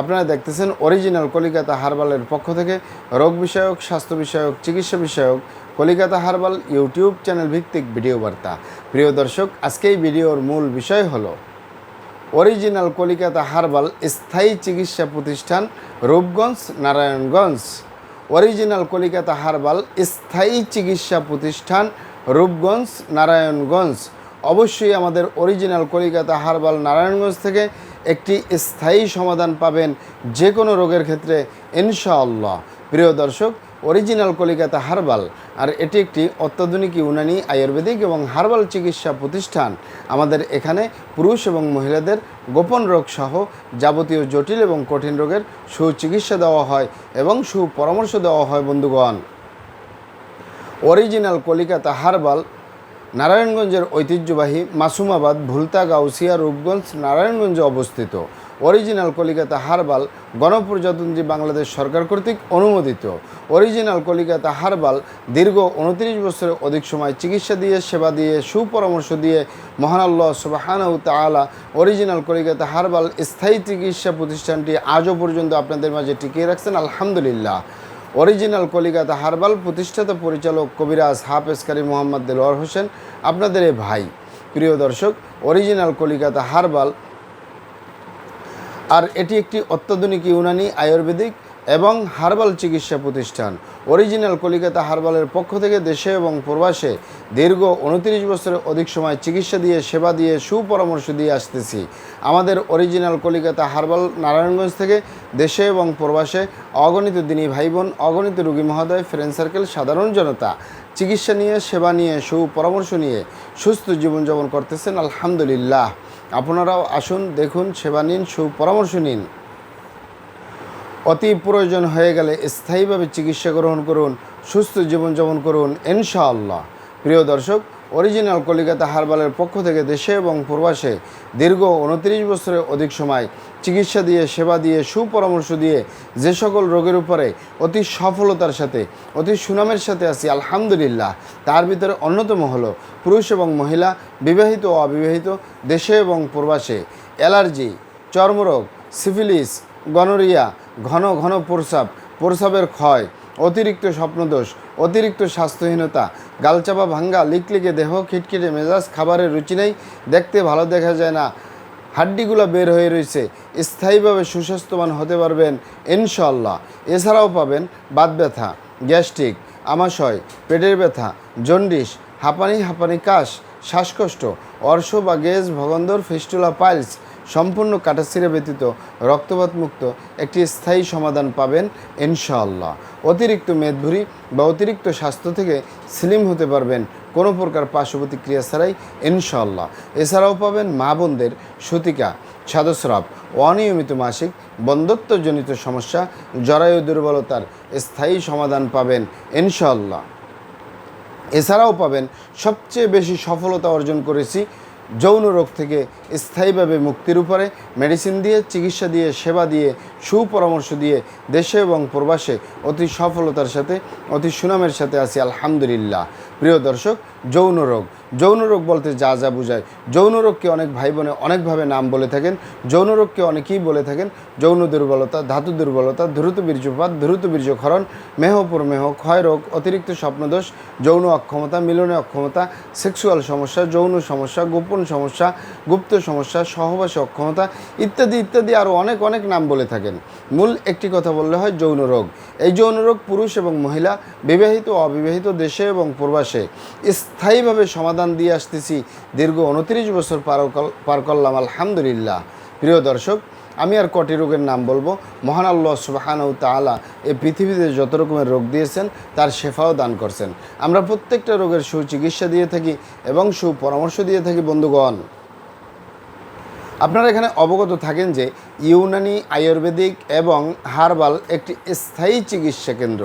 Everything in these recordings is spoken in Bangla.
আপনারা দেখতেছেন অরিজিনাল কলিকাতা হারবালের পক্ষ থেকে রোগ বিষয়ক, স্বাস্থ্য বিষয়ক, চিকিৎসা বিষয়ক কলিকাতা হারবাল ইউটিউব চ্যানেল ভিত্তিক ভিডিও বার্তা। প্রিয় দর্শক, আজকে এই ভিডিওর মূল বিষয় হলো অরিজিনাল কলিকাতা হারবাল স্থায়ী চিকিৎসা প্রতিষ্ঠান রূপগঞ্জ, নারায়ণগঞ্জ। অরিজিনাল কলিকাতা হারবাল স্থায়ী চিকিৎসা প্রতিষ্ঠান রূপগঞ্জ, নারায়ণগঞ্জ। অবশ্যই আমাদের অরিজিনাল কলিকাতা হারবাল নারায়ণগঞ্জ থেকে একটি স্থায়ী সমাধান পাবেন যে কোনো রোগের ক্ষেত্রে, ইনশাআল্লাহ। প্রিয় দর্শক অরিজিনাল কলিকাতা হারবাল, আর এটি একটি অত্যাধুনিক ইউনানি আয়ুর্বেদিক এবং হার্বাল চিকিৎসা প্রতিষ্ঠান। আমাদের এখানে পুরুষ এবং মহিলাদের গোপন রোগ সহ যাবতীয় জটিল এবং কঠিন রোগের সুচিকিৎসা দেওয়া হয় এবং সুপরামর্শ দেওয়া হয়, বন্ধুগণ। অরিজিনাল কলিকাতা হারবাল নারায়ণগঞ্জের ঐতিহ্যবাহী মাসুমাবাদ, ভুলতা, গাউসিয়া, রূপগঞ্জ, নারায়ণগঞ্জে অবস্থিত। অরিজিনাল কলিকাতা হারবাল গণপ্রজাতন্ত্রী বাংলাদেশ সরকার কর্তৃক অনুমোদিত। অরিজিনাল কলিকাতা হারবাল দীর্ঘ উনত্রিশ বছরের অধিক সময় চিকিৎসা দিয়ে, সেবা দিয়ে, সুপরামর্শ দিয়ে মহান আল্লাহ সুবাহানাউ তালা অরিজিনাল কলিকাতা হারবাল স্থায়ী চিকিৎসা প্রতিষ্ঠানটি আজও পর্যন্ত আপনাদের মাঝে টিকিয়ে রাখছেন। আলহামদুলিল্লাহ। অরিজিনাল কলিকাতা হারবাল প্রতিষ্ঠাতা পরিচালক কবিরাজ হাফেজকারী মোহাম্মদ দেলোয়ার হোসেন, আপনাদের এ ভাই। প্রিয় দর্শক, অরিজিনাল কলিকাতা হারবাল, আর এটি একটি অত্যাধুনিক ইউনানি আয়ুর্বেদিক এবং হার্বাল চিকিৎসা প্রতিষ্ঠান। অরিজিনাল কলিকাতা হার্বালের পক্ষ থেকে দেশে এবং প্রবাসে দীর্ঘ উনত্রিশ বছরের অধিক সময় চিকিৎসা দিয়ে, সেবা দিয়ে, সুপরামর্শ দিয়ে আসতেছি। আমাদের অরিজিনাল কলিকাতা হার্বাল নারায়ণগঞ্জ থেকে দেশে এবং প্রবাসে অগণিত দিনী ভাই বোন অগণিত রুগী মহোদয় ফ্রেন্ড সার্কেল সাধারণ জনতা চিকিৎসা নিয়ে, সেবা নিয়ে, সুপরামর্শ নিয়ে সুস্থ জীবনযাপন করতেছেন। আলহামদুলিল্লাহ। আপনারাও আসুন, দেখুন, সেবা নিন, সুপরামর্শ নিন। অতি প্রয়োজন হয়ে গেলে স্থায়ীভাবে চিকিৎসা গ্রহণ করুন, সুস্থ জীবনযাপন করুন, ইনশাআল্লাহ। প্রিয় দর্শক, অরিজিনাল কলিকাতা হারবালের পক্ষ থেকে দেশে এবং প্রবাসে দীর্ঘ উনত্রিশ বছরের অধিক সময় চিকিৎসা দিয়ে, সেবা দিয়ে, সুপরামর্শ দিয়ে যে সকল রোগের উপরে অতি সফলতার সাথে, অতি সুনামের সাথে আছি, আলহামদুলিল্লাহ। তার ভিতরে অন্যতম হলো পুরুষ এবং মহিলা, বিবাহিত ও অবিবাহিত, দেশে এবং প্রবাসে। অ্যালার্জি, চর্মরোগ, সিফিলিস, গনোরিয়া ঘন ঘন প্রস্রাব, প্রস্রাবের ক্ষয়, অতিরিক্ত স্বপ্নদোষ, অতিরিক্ত স্বাস্থ্যহীনতা, গালচাপা ভাঙ্গা, লিকলিকে দেহ, খিটখিটে মেজাজ, খাবারের রুচি নেই, দেখতে ভালো দেখা যায় না, হাড্ডিগুলো বের হয়ে রয়েছে, স্থায়ীভাবে সুস্বাস্থ্যবান হতে পারবেন ইনশাল্লাহ এছাড়াও পাবেন বাত ব্যথা, গ্যাস্ট্রিক, আমাশয়, পেটের ব্যথা জন্ডিস হাঁপানি হাঁপানি কাশ, শ্বাসকষ্ট, অর্শ বা গেজ, ভগন্দর, ফিস্টুলা, পাইলস সম্পূর্ণ কাটাছিরা ব্যতীত রক্তপাত মুক্ত একটি স্থায়ী সমাধান পাবেন ইনশাআল্লাহ। অতিরিক্ত মেদভুরি বা অতিরিক্ত স্বাস্থ্য থেকে স্লিম হতে পারবেন কোনো প্রকার পার্শ্ব প্রতিক্রিয়া ছাড়াই ইনশাআল্লাহ। এছাড়াও পাবেন মা বোনদের সতিকা সাদস্রাব অনিয়মিত মাসিক বন্ধত্বজনিত সমস্যা, জরায়ু দুর্বলতার স্থায়ী সমাধান পাবেন ইনশাআল্লাহ। এছাড়াও পাবেন সবচেয়ে বেশি সফলতা অর্জন করেছি যৌন রোগ থেকে স্থায়ীভাবে মুক্তির উপরে মেডিসিন দিয়ে, চিকিৎসা দিয়ে, সেবা দিয়ে, সুপরামর্শ দিয়ে দেশে এবং প্রবাসে অতি সফলতার সাথে, অতি সুনামের সাথে আছি, আলহামদুলিল্লাহ। প্রিয় দর্শক, যৌন রোগ। যৌন রোগ বলতে যা যা বোঝায়। যৌন রোগকে অনেক ভাই বোনে অনেকভাবে নাম বলে থাকেন। যৌন রোগকে অনেকেই বলে থাকেন যৌন দুর্বলতা, ধাতু দুর্বলতা দ্রুত বীর্যপাত দ্রুত বীর্যক্ষরণ মেহপুর মেহ, ক্ষয় রোগ, অতিরিক্ত স্বপ্নদোষ, যৌন অক্ষমতা, মিলনে অক্ষমতা, সেক্সুয়াল সমস্যা, যৌন সমস্যা, গোপন সমস্যা, গুপ্ত সমস্যা, সহবাসী অক্ষমতা ইত্যাদি ইত্যাদি আরও অনেক অনেক নাম বলে থাকেন। মূল একটি কথা বললে হয় যৌন রোগ। এই যৌন রোগ পুরুষ এবং মহিলা, বিবাহিত অবিবাহিত দেশে এবং প্রবাসে প্রবাসে স্থায়ীভাবে সমাধান দিয়ে আসতেছি। দীর্ঘ উনত্রিশ বছর পার করলাম, আলহামদুলিল্লাহ। প্রিয় দর্শক, আমি আর কটি রোগের নাম বলব। মহান আল্লাহ সুবাহানউ তাআলা এই পৃথিবীতে যত রকমের রোগ দিয়েছেন, তার শেফাও দান করছেন। আমরা প্রত্যেকটা রোগের সুচিকিৎসা দিয়ে থাকি এবং সুপরামর্শ দিয়ে থাকি, বন্ধুগণ। আপনারা এখানে অবগত থাকেন যে ইউনানি আয়ুর্বেদিক এবং হার্বাল একটি স্থায়ী চিকিৎসা কেন্দ্র।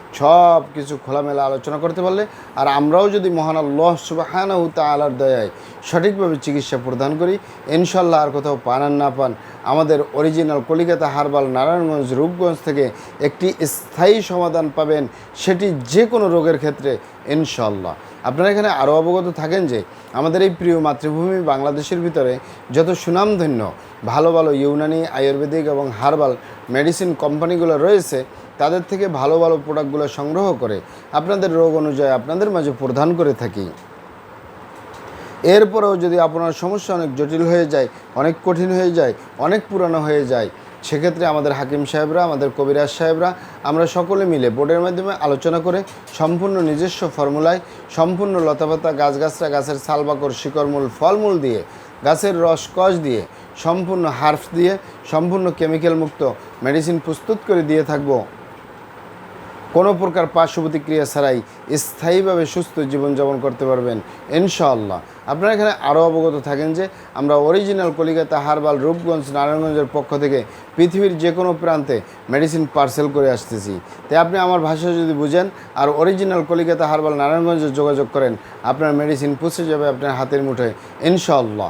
সব কিছু খোলামেলা আলোচনা করতে পারলে, আর আমরাও যদি মহান আল্লাহ সুবাহানাহু তাআলার দয়ায় সঠিকভাবে চিকিৎসা প্রদান করি ইনশাল্লাহ আর কোথাও পান আর না পান, আমাদের অরিজিনাল কলিকাতা হারবাল নারায়ণগঞ্জ রূপগঞ্জ থেকে একটি স্থায়ী সমাধান পাবেন সেটি যে কোনো রোগের ক্ষেত্রে ইনশাল্লাহ আপনারা এখানে আরও অবগত থাকেন যে, আমাদের এই প্রিয় মাতৃভূমি বাংলাদেশের ভিতরে যত সুনামধন্য, ভালো ভালো ইউনানি, আয়ুর্বেদিক এবং হার্বাল মেডিসিন কোম্পানিগুলো রয়েছে তাদের থেকে ভালো ভালো প্রোডাক্টগুলো সংগ্রহ করে আপনাদের রোগ অনুযায়ী আপনাদের মাঝে প্রদান করে থাকি। এরপরেও যদি আপনার সমস্যা অনেক জটিল হয়ে যায়, অনেক কঠিন হয়ে যায়, অনেক পুরানো হয়ে যায়, সেক্ষেত্রে আমাদের হাকিম সাহেবরা, আমাদের কবিরাজ সাহেবরা, আমরা সকলে মিলে বোর্ডের মাধ্যমে আলোচনা করে সম্পূর্ণ নিজস্ব ফর্মুলায়, সম্পূর্ণ লতাপাতা গাছগাছরা, গাছের সালবাকর শিকড়মূল ফলমূল দিয়ে, গাছের রস, কষ দিয়ে, সম্পূর্ণ হার্ফ দিয়ে, সম্পূর্ণ কেমিক্যাল মুক্ত মেডিসিন প্রস্তুত করে দিয়ে থাকব। কোনো প্রকার পার্শ্ব প্রতিক্রিয়া ছাড়াই স্থায়ীভাবে সুস্থ জীবনযাপন করতে পারবেন, ইনশাআল্লাহ। আপনারা এখানে আরও অবগত থাকেন যে আমরা অরিজিনাল কলিকাতা, হারবাল, রূপগঞ্জ, নারায়ণগঞ্জের পক্ষ থেকে পৃথিবীর যে কোনো প্রান্তে মেডিসিন পার্সেল করে আসতেছি। তাই আপনি আমার ভাষা যদি বুঝেন আর অরিজিনাল কলিকাতা, হারবাল, নারায়ণগঞ্জে যোগাযোগ করেন, আপনার মেডিসিন পৌঁছে যাবে আপনার হাতের মুঠোয়, ইনশাআল্লাহ।